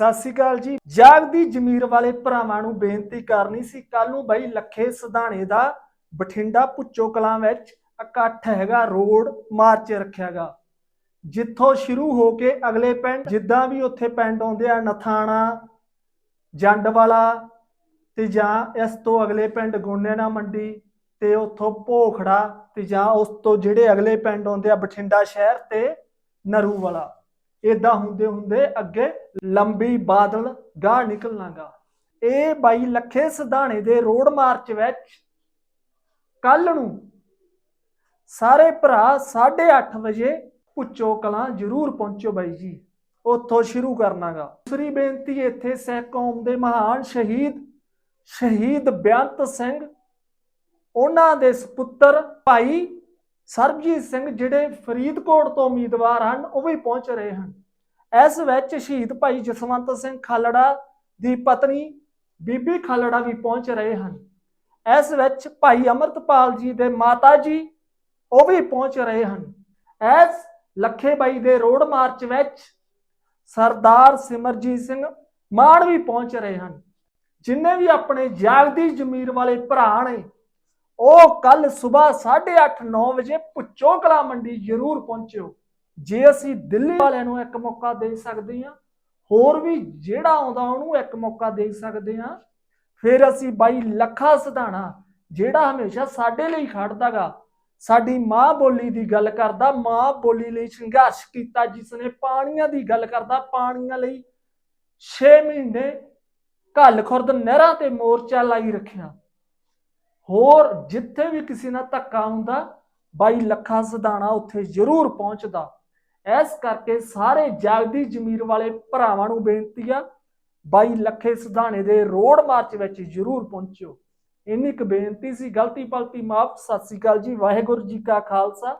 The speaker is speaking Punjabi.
ਸਤਿ ਸ਼੍ਰੀ ਅਕਾਲ ਜੀ। ਜਾਗਦੀ ਜ਼ਮੀਰ ਵਾਲੇ ਭਰਾਵਾਂ ਨੂੰ ਬੇਨਤੀ ਕਰਨੀ ਸੀ ਕੱਲ ਨੂੰ ਬਾਈ ਲੱਖੇ ਸਿਧਾਣੇ ਦਾ ਬਠਿੰਡਾ ਪੁੱਚੋ ਕਲਾਂ ਵਿੱਚ ਇਕੱਠ ਹੈਗਾ ਰੋਡ ਮਾਰਚ ਰੱਖਿਆਗਾ ਜਿੱਥੋਂ ਸ਼ੁਰੂ ਹੋ ਕੇ ਅਗਲੇ ਪਿੰਡ, ਜਿੱਦਾਂ ਵੀ ਉੱਥੇ ਪਿੰਡ ਆਉਂਦੇ ਆ, ਨਥਾਣਾ ਜੰਡ ਵਾਲਾ ਤੇ ਜਾਂ ਇਸ ਤੋਂ ਅਗਲੇ ਪਿੰਡ ਗੋਨੇਣਾ ਮੰਡੀ ਤੇ ਉੱਥੋਂ ਭੋਖੜਾ ਤੇ ਜਾਂ ਉਸ ਤੋਂ ਜਿਹੜੇ ਅਗਲੇ ਪਿੰਡ ਆਉਂਦੇ ਆ ਬਠਿੰਡਾ ਸ਼ਹਿਰ ਤੇ ਨਰੂ ਵਾਲਾ ਇਦਾਂ ਹੁੰਦੇ ਹੁੰਦੇ ਅੱਗੇ ਲੰਬੀ ਬਾਦਲ ਗਾਹ ਨਿਕਲਣਾਗਾ। ਇਹ ਬਾਈ ਲੱਖੇ ਸਿਧਾਣੇ ਦੇ ਰੋਡ ਮਾਰਚ ਵਿੱਚ ਕੱਲ ਨੂੰ ਸਾਰੇ ਭਰਾ 8:30 ਵਜੇ ਪੁੱਚੋ ਕਲਾਂ ਜ਼ਰੂਰ ਪਹੁੰਚੋ ਬਾਈ ਜੀ, ਉੱਥੋਂ ਸ਼ੁਰੂ ਕਰਨਾਗਾ। ਦੂਸਰੀ ਬੇਨਤੀ ਇੱਥੇ ਸਹਿ ਕੌਮ ਦੇ ਮਹਾਨ ਸ਼ਹੀਦ ਸ਼ਹੀਦ ਬੇਅੰਤ ਸਿੰਘ, ਉਹਨਾਂ ਦੇ ਸੁਪੁੱਤਰ ਭਾਈ ਸਰਬਜੀਤ ਸਿੰਘ ਜਿਹੜੇ ਫਰੀਦਕੋਟ ਤੋਂ ਉਮੀਦਵਾਰ ਹਨ, ਉਹ ਵੀ ਪਹੁੰਚ ਰਹੇ ਹਨ। ਇਸ ਵਿੱਚ ਸ਼ਹੀਦ ਭਾਈ ਜਸਵੰਤ ਸਿੰਘ ਖਾਲੜਾ ਦੀ ਪਤਨੀ ਬੀਬੀ ਖਾਲੜਾ ਵੀ ਪਹੁੰਚ ਰਹੇ ਹਨ। ਇਸ ਵਿੱਚ ਭਾਈ ਅਮਰਤਪਾਲ ਜੀ ਦੇ ਮਾਤਾ ਜੀ ਉਹ ਵੀ ਪਹੁੰਚ ਰਹੇ ਹਨ। ਇਸ ਲੱਖੇ ਬਾਈ ਦੇ ਰੋਡ ਮਾਰਚ ਵਿੱਚ ਸਰਦਾਰ ਸਿਮਰਜੀਤ ਸਿੰਘ ਮਾਨ ਵੀ ਪਹੁੰਚ ਰਹੇ ਹਨ। ਜਿੰਨੇ ਵੀ ਆਪਣੇ ਜਾਗਦੀ ਜ਼ਮੀਰ ਵਾਲੇ ਭਰਾ ਨੇ ਉਹ ਕੱਲ ਸਵੇਰ 8:30 9 ਵਜੇ ਪੁੱਚੋ ਕਲਾ ਮੰਡੀ ਜ਼ਰੂਰ ਪਹੁੰਚਿਓ। ਜੇ ਅਸੀਂ ਦਿੱਲੀ ਵਾਲਿਆਂ ਨੂੰ ਇੱਕ ਮੌਕਾ ਦੇ ਸਕਦੇ ਹਾਂ, ਹੋਰ ਵੀ ਜਿਹੜਾ ਆਉਂਦਾ ਉਹਨੂੰ ਇੱਕ ਮੌਕਾ ਦੇ ਸਕਦੇ ਹਾਂ, ਫਿਰ ਅਸੀਂ ਬਾਈ ਲੱਖਾ ਸਿਧਾਣਾ, ਜਿਹੜਾ ਹਮੇਸ਼ਾ ਸਾਡੇ ਲਈ ਖੜਦਾਗਾ। ਸਾਡੀ ਮਾਂ ਬੋਲੀ ਦੀ ਗੱਲ ਕਰਦਾ, ਮਾਂ ਬੋਲੀ ਲਈ ਸੰਘਰਸ਼ ਕੀਤਾ, ਜਿਸ ਨੇ ਪਾਣੀਆਂ ਦੀ ਗੱਲ ਕਰਦਾ, ਪਾਣੀਆਂ ਲਈ 6 ਮਹੀਨੇ ਘੱਲ ਖੁਰਦ ਨਹਿਰਾਂ ਤੇ ਮੋਰਚਾ ਲਾਈ ਰੱਖਿਆ। ਹੋਰ ਜਿੱਥੇ ਵੀ ਕਿਸੇ ਨਾਲ ਧੱਕਾ ਹੁੰਦਾ, ਬਾਈ ਲੱਖਾ ਸਿਧਾਣਾ ਉੱਥੇ ਜ਼ਰੂਰ ਪਹੁੰਚਦਾ। ਇਸ ਕਰਕੇ ਸਾਰੇ ਜਾਗਦੀ ਜ਼ਮੀਰ ਵਾਲੇ ਭਰਾਵਾਂ ਨੂੰ ਬੇਨਤੀ ਆ, ਬਾਈ ਲੱਖੇ ਸਦਾਣੇ ਦੇ ਰੋਡ ਮਾਰਚ ਵਿੱਚ ਜ਼ਰੂਰ ਪਹੁੰਚਿਓ। ਇੰਨੀ ਕੁ ਬੇਨਤੀ ਸੀ ਗਲਤੀ ਪਲਤੀ ਮਾਫ। ਸਤਿ ਸ੍ਰੀ ਅਕਾਲ ਜੀ, ਵਾਹਿਗੁਰੂ ਜੀ ਕਾ ਖਾਲਸਾ।